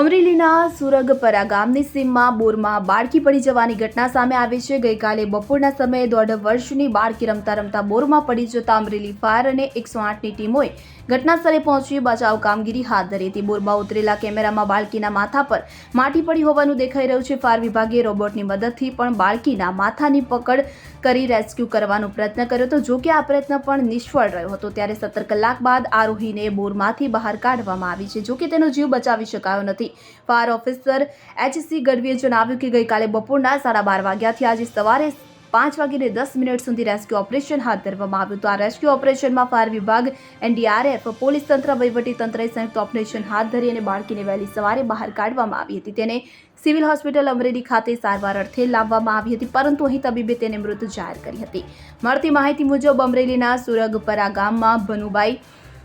અમરેલીના સુરગપરા ગામની સીમમાં બોરમાં બાળકી પડી જવાની ઘટના સામે આવી છે. ગઈકાલે બપોરના સમયે દોઢ વર્ષની બાળકી રમતા રમતા બોરમાં પડી જતા અમરેલી ફાયર અને એકસો આઠની ટીમોએ ઘટના સ્થળે પહોંચી બચાવ કામગીરી હાથ ધરી હતી. બોરમાં ઉતરેલા કેમેરામાં બાળકીના માથા પર માટી પડી હોવાનું દેખાઈ રહ્યું છે. ફાયર વિભાગે રોબોટની મદદથી પણ બાળકીના માથાની પકડ કરી રેસ્ક્યુ કરવાનો પ્રયત્ન કર્યો હતો. જોકે આ પ્રયત્ન પણ નિષ્ફળ રહ્યો હતો. ત્યારે સત્તર કલાક બાદ આરોહીને બોરમાંથી બહાર કાઢવામાં આવી છે. જો કે તેનો જીવ બચાવી શકાયો નથી. ફાયર ઓફિસર એચસી ગઢવીએ જણાવ્યું કે ગઈકાલે બપોરના સાડા બાર વાગ્યાથી આજે સવારે પાંચ વાગીને દસ મિનિટ સુધી રેસ્ક્યુ ઓપરેશન હાથ ધરવામાં આવ્યું હતું. આ રેસ્ક્યુ ઓપરેશનમાં ફાયર વિભાગ, એનડીઆરએફ, પોલીસ તંત્ર, વહીવટી તંત્રએ સંયુક્ત ઓપરેશન હાથ ધરી અને બાળકીને વહેલી સવારે બહાર કાઢવામાં આવી હતી. તેને સિવિલ હોસ્પિટલ અમરેલી ખાતે સારવાર અર્થે લાવવામાં આવી હતી, પરંતુ અહીં તબીબે તેને મૃત જાહેર કરી હતી. મળતી માહિતી મુજબ અમરેલીના સુરગપરા ગામમાં ભનુભાઈ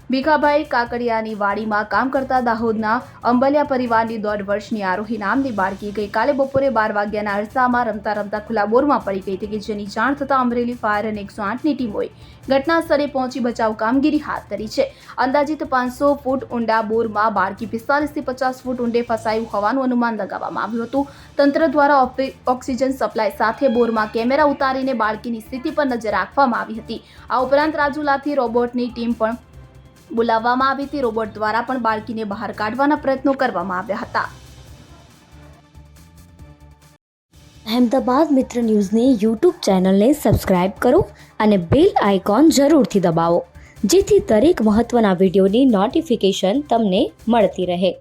ભીખાભાઈ કાકડિયાની વાડીમાં કામ કરતા દાહોદના અંબલિયા પરિવારની દોઢ વર્ષની આરોહી નામની બાળકી ગઈકાલે બપોરે બાર વાગ્યાના અરસામાં રમતા રમતા ખુલ્લા બોરમાં પડી ગઈ હતી કે જેની જાણ થતાં અમરેલી ફાયર અને એકસો આઠની ટીમોએ ઘટના સ્થળે પહોંચી બચાવ કામગીરી હાથ ધરી છે. અંદાજિત પાંચસો ફૂટ ઊંડા બોરમાં બાળકી પિસ્તાલીસથી પચાસ ફૂટ ઊંડે ફસાયું હોવાનું અનુમાન લગાવવામાં આવ્યું હતું. તંત્ર દ્વારા ઓક્સિજન સપ્લાય સાથે બોરમાં કેમેરા ઉતારીને બાળકીની સ્થિતિ પર નજર રાખવામાં આવી હતી. આ ઉપરાંત રાજુલાથી રોબોટની ટીમ પણ બોલાવવામાં આવી હતી. રોબોટ દ્વારા પણ બાળકીને બહાર કાઢવાના પ્રયત્નો કરવામાં આવ્યા હતા. અહેમદાબાદ મિત્ર ન્યૂઝની યુટ્યુબ ચેનલને સબસ્ક્રાઇબ કરો અને બેલ આઇકોન જરૂરથી દબાવો, જેથી દરેક મહત્ત્વના વિડીયોની નોટિફિકેશન તમને મળતી રહે.